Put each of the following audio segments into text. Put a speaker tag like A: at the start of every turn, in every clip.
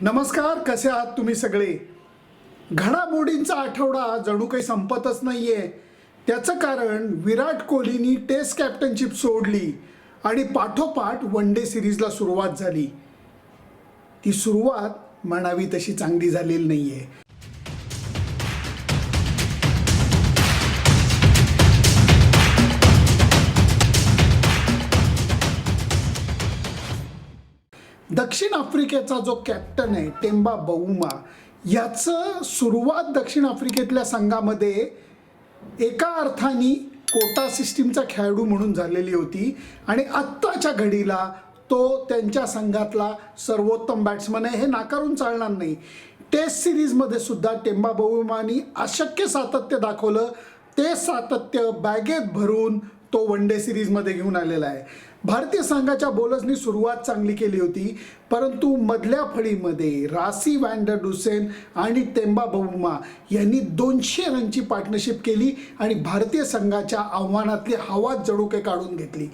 A: नमस्कार कसे आहात तुम्ही सगळे? घडामोडींचा आठवडा जणू काही संपतच नाहीये. त्याचं कारण विराट कोहलीनी टेस्ट कॅप्टनशिप सोडली आणि पाठोपाठ वन डे सिरीजला सुरुवात झाली. ती सुरुवात म्हणावी तशी चांगली झालेली नाहीये. दक्षिण आफ्रिकेचा जो कॅप्टन आहे टेंबा बऊमा याचं सुरुवात दक्षिण आफ्रिकेतल्या संघामध्ये एका अर्थाने कोटा सिस्टीमचा खेळाडू म्हणून झालेली होती. आणि आत्ताच्या घडीला तो त्यांच्या संघातला सर्वोत्तम बॅट्समन आहे. हे नाकारून चालणार नाही. टेस्ट सिरीजमध्ये सुद्धा टेंबा बहुमानी अशक्य सातत्य दाखवलं. ते सातत्य बॅगेत भरून तो वन डे सिरीजमध्ये घेऊन आलेला आहे. भारतीय संघाच्या बॉलर्सनी सुरुवात चांगली केली होती परंतु मधल्या फळीमध्ये रासी वँडर डुसेन आणि तेंबा बहुमा यांनी दोनशे रनची पार्टनरशिप केली आणि भारतीय संघाच्या आव्हानातली हवा जडोके काढून घेतली.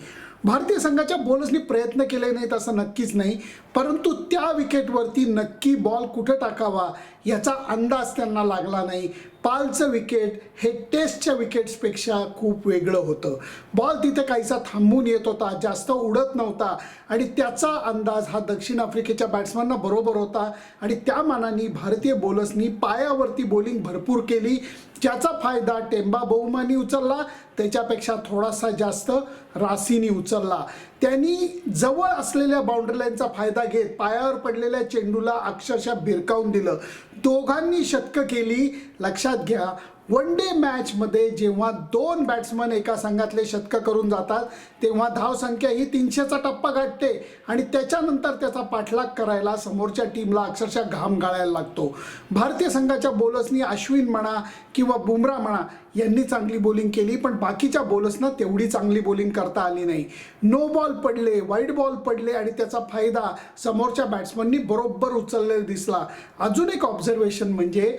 A: भारतीय संघाच्या बॉलर्सनी प्रयत्न केले नाहीत असं नक्कीच नाही परंतु त्या विकेटवरती नक्की बॉल कुठं टाकावा याचा अंदाज त्यांना लागला नाही. पालचं विकेट हे टेस्टच्या विकेट्सपेक्षा खूप वेगळं होतं. बॉल तिथे काहीसा थांबून येत होता जास्त उडत नव्हता. आणि त्याचा अंदाज हा दक्षिण आफ्रिकेच्या बॅट्समॅनना बरोबर होता. आणि त्या मानाने भारतीय बॉलर्सनी पायावरती बॉलिंग भरपूर केली. ज्याचा फायदा टेंबा बहुमानी उचलला. त्याच्यापेक्षा थोडासा जास्त रासीनी उचलला. त्यांनी जवळ असलेल्या बाउंड्री लाईनचा फायदा घेत पायावर पडलेल्या चेंडूला अक्षरशः भिरकावून दिलं. दोघांनी शतकं केली. लक्षात घ्या वन डे मॅचमध्ये जेव्हा दोन बॅट्समन एका संघातले शतकं करून जातात तेव्हा धावसंख्या ही तीनशेचा टप्पा गाठते आणि त्याच्यानंतर त्याचा पाठलाग करायला समोरच्या टीमला अक्षरशः घाम गाळायला लागतो. भारतीय संघाच्या बॉलर्सनी अश्विन म्हणा किंवा बुमरा म्हणा यांनी चांगली बॉलिंग केली पण बाकीच्या बॉलर्सना तेवढी चांगली बॉलिंग करता आली नाही. नो बॉल पडले वाईट बॉल पडले आणि त्याचा फायदा समोरच्या बॅट्समननी बरोबर उचललेला दिसला. अजून एक ऑब्झर्वेशन म्हणजे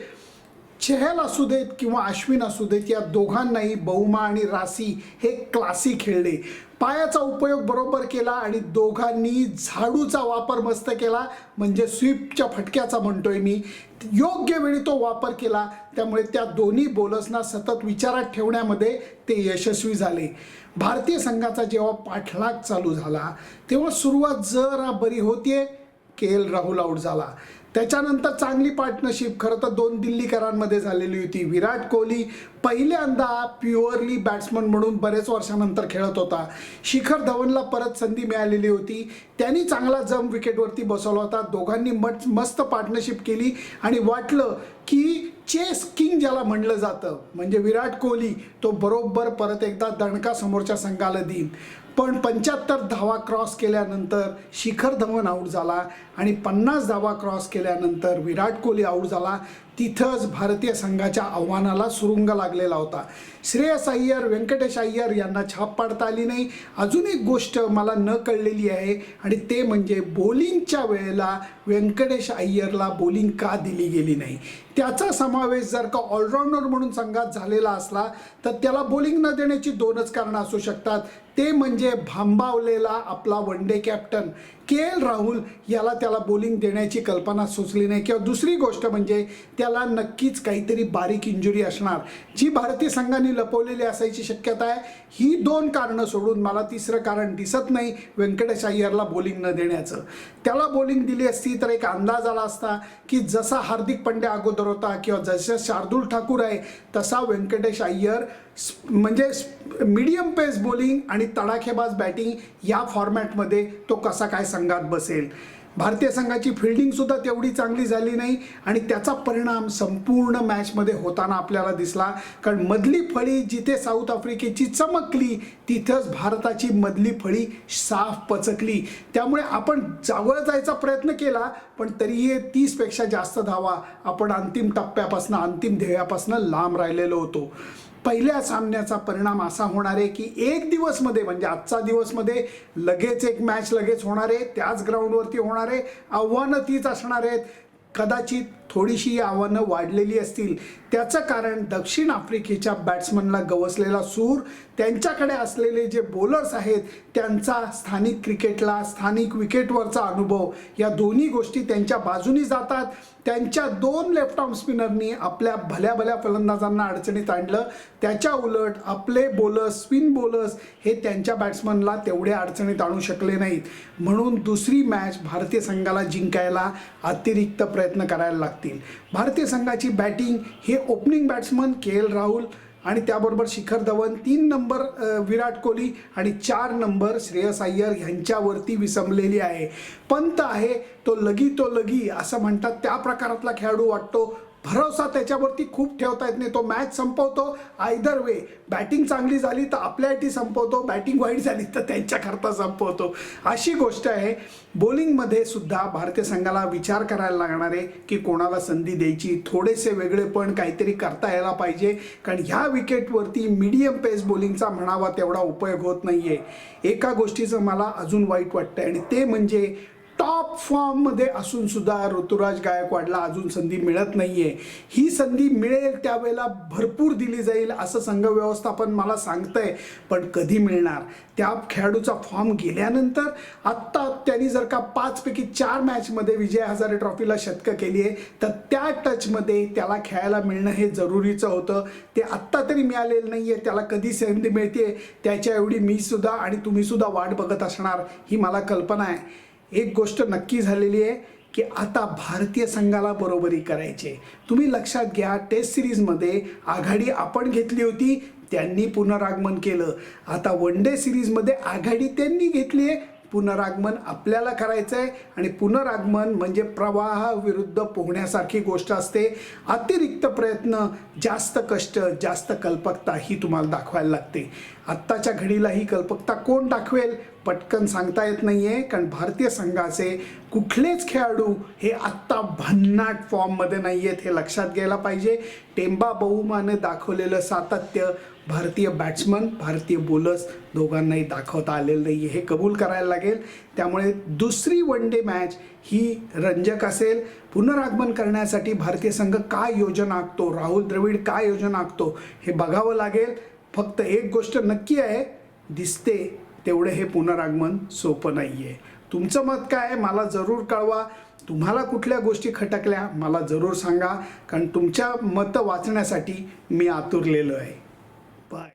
A: चेहल असू देत किंवा अश्विन असू देत या दोघांनाही बहुमा आणि रासी हे क्लासी खेळले. पायाचा उपयोग बरोबर केला आणि दोघांनी झाडूचा वापर मस्त केला. म्हणजे स्वीपच्या फटक्याचा म्हणतोय मी. योग्य वेळी तो वापर केला. त्यामुळे त्या दोन्ही बोलर्सना सतत विचारात ठेवण्यामध्ये ते यशस्वी झाले. भारतीय संघाचा जेव्हा पाठलाग चालू झाला तेव्हा सुरुवात जरा बरी होतीये. के एल राहुल आऊट झाला. त्याच्यानंतर चांगली पार्टनरशिप खरं तर दोन दिल्लीकरांमध्ये झालेली होती. विराट कोहली पहिल्यांदा प्युअरली बॅट्समन म्हणून बरेच वर्षानंतर खेळत होता. शिखर धवनला परत संधी मिळालेली होती. त्यांनी चांगला जम विकेटवरती बसवला होता. दोघांनी मट मस्त पार्टनरशिप केली आणि वाटलं की चेस किंग ज्याला म्हणलं जातं म्हणजे विराट कोहली तो बरोबर परत एकदा दणका समोरच्या संघाला देईल पण पंच्याहत्तर धावा क्रॉस केल्यानंतर शिखर धवन आऊट झाला आणि पन्नास धावा क्रॉस केल्यानंतर विराट कोहली आऊट झाला. तिथंच भारतीय संघाच्या आव्हानाला सुरुंग लागलेला होता. श्रेयस अय्यर व्यंकटेश अय्यर यांना छाप पाडता आली नाही. अजून एक गोष्ट मला न कळलेली आहे आणि ते म्हणजे बॉलिंगच्या वेळेला व्यंकटेश अय्यरला बॉलिंग का दिली गेली नाही? त्याचा समावेश जर का ऑलराऊंडर म्हणून संघात झालेला असला तर त्याला बॉलिंग न देण्याची दोनच कारणं असू शकतात. ते म्हणजे भांबावलेला आपला one day captain K L Rahul याला त्याला बॉलिंग देण्याची कल्पना सुचली नाही. किंवा दुसरी गोष्ट म्हणजे त्याला नक्कीच काहीतरी बारीक इंजुरी असणार. जी भारतीय संघाने लपवलेली असायची शक्यता आहे. ही दोन कारणं सोडून मला तिसरं कारण दिसत नाही व्यंकटेश अय्यरला बॉलिंग न देण्याचं. त्याला बॉलिंग दिली असती तर एक अंदाज आला असता की जसा हार्दिक पंड्या अगोदर होता किंवा जसं शार्दूल ठाकूर आहे तसा व्यंकटेश अय्यर म्हणजे मीडियम पेस बॉलिंग आणि तडाखेबाज बॅटिंग या फॉर्मॅटमध्ये तो कसा काय संघात बसेल. भारतीय संघाची फिल्डिंगसुद्धा तेवढी चांगली झाली नाही आणि त्याचा परिणाम संपूर्ण मॅचमध्ये होताना आपल्याला दिसला. कारण मधली फळी जिथे साऊथ आफ्रिकेची चमकली तिथंच भारताची मधली फळी साफ पचकली. त्यामुळे आपण जावळ जायचा प्रयत्न केला पण तरीही तीसपेक्षा जास्त धावा आपण अंतिम टप्प्यापासून अंतिम ध्येयापासून लांब राहिलेलो होतो. पहिल्या सामन्याचा परिणाम असा होणार आहे की एक दिवसमध्ये म्हणजे आजचा दिवसमध्ये लगेच एक मॅच लगेच होणार आहे त्याच ग्राउंडवरती होणार आहे आव्हानं तीच असणार आहेत. कदाचित थोडीशी आव्हानं वाढलेली असतील. त्याचं कारण दक्षिण आफ्रिकेच्या बॅट्समनला गवसलेला सूर त्यांच्याकडे असलेले जे बॉलर्स आहेत त्यांचा स्थानिक क्रिकेटला स्थानिक विकेटवरचा अनुभव या दोन्ही गोष्टी त्यांच्या बाजूनी जातात. त्यांच्या दोन लेफ्ट आर्म स्पिनरनी आपल्या भल्या भल्या फलंदाजांना अडचणीत आणलं. त्याच्या उलट आपले बॉलर्स स्पिन बॉलर्स हे त्यांच्या बॅट्समनला तेवढ्या अडचणीत आणू शकले नाहीत. म्हणून दुसरी मॅच भारतीय संघाला जिंकायला अतिरिक्त प्रयत्न करायला लागतो लागतील. भारतीय संघाची बॅटिंग हे opening batsman K L Rahul आणि त्याबरोबर शिखर धवन तीन नंबर विराट कोहली आणि चार नंबर श्रेयस अय्यर ह्यांच्यावरती विसंबलेली आहे. पंत आहे तो लगी तो लगी असं म्हणतात. त्या प्रकारातला खेळाडू वाटतो भरोसा त्याच्यावरती खूप ठेवता येत नाही. तो मॅच संपवतो. आयदर वे बॅटिंग चांगली झाली तर आपल्यासाठी संपवतो. बॅटिंग वाईट झाली तर त्यांच्याकरता संपवतो. अशी गोष्ट आहे. बॉलिंगमध्ये सुद्धा भारतीय संघाला विचार करायला लागणार आहे की कोणाला संधी द्यायची. थोडेसे वेगळेपण काहीतरी करता यायला पाहिजे. कारण ह्या विकेटवरती मीडियम पेस बॉलिंगचा म्हणावा तेवढा उपयोग होत नाही आहे एका गोष्टीचं मला अजून वाईट वाटतं आणि ते म्हणजे टॉप फॉर्ममध्ये असून सुद्धा ऋतुराज गायकवाडला अजून संधी मिळत नाहीये. ही संधी मिळेल त्यावेळेला भरपूर दिली जाईल असं संघ व्यवस्थापन मला सांगतंय पण कधी मिळणार? त्या खेळाडूचा फॉर्म गेल्यानंतर आत्ता त्यांनी जर का पाचपैकी चार मॅचमध्ये विजय हजारे ट्रॉफीला शतकं केली आहे तर त्या टचमध्ये त्याला खेळायला मिळणं हे जरुरीचं होतं. ते आत्ता तरी मिळालेलं नाही आहे त्याला कधी संधी मिळते त्याच्या एवढी मी सुद्धा आणि तुम्ही सुद्धा वाट बघत असणार ही मला कल्पना आहे. एक गोष्ट नक्की झालेली आहे की आता भारतीय संघाला बरोबरी करायचे. तुम्ही लक्षात घ्या टेस्ट सिरीजमध्ये आघाडी आपण घेतली होती त्यांनी पुनरागमन केलं. आता वन डे सिरीजमध्ये आघाडी त्यांनी घेतली आहे पुनरागमन आपल्याला करायचं आहे आणि पुनरागमन म्हणजे प्रवाह विरुद्ध पोहण्यासारखी गोष्ट असते. अतिरिक्त प्रयत्न जास्त कष्ट जास्त कल्पकता ही तुम्हाला दाखवायला लागते. आत्ताच्या घडीला ही कल्पकता कोण दाखवेल? पटकन सांगता येत नाही आहे कारण भारतीय संघाचे कुठलेच खेळाडू हे आत्ता भन्नाट फॉर्ममध्ये नाही आहेत हे लक्षात घ्यायला पाहिजे. टेंबा बहुमाने दाखवलेलं सातत्य भारतीय बॅट्समन भारतीय बोलर्स दोघांनाही दाखवता आलेलं नाही हे कबूल करायला लागेल. त्यामुळे दुसरी वन डे मॅच ही रंजक असेल. पुनरागमन करण्यासाठी भारतीय संघ काय योजना आखतो राहुल द्रविड काय योजना आखतो हे बघावं लागेल. फक्त एक गोष्ट नक्की आहे दिसते तेवढे हे पुनरागमन सोपं नाही आहे तुमचं मत काय आहे? मला जरूर कळवा. तुम्हाला कुठल्या गोष्टी खटकल्या मला जरूर सांगा. कारण तुमच्या मतं वाचण्यासाठी मी आतुरलेलो आहे.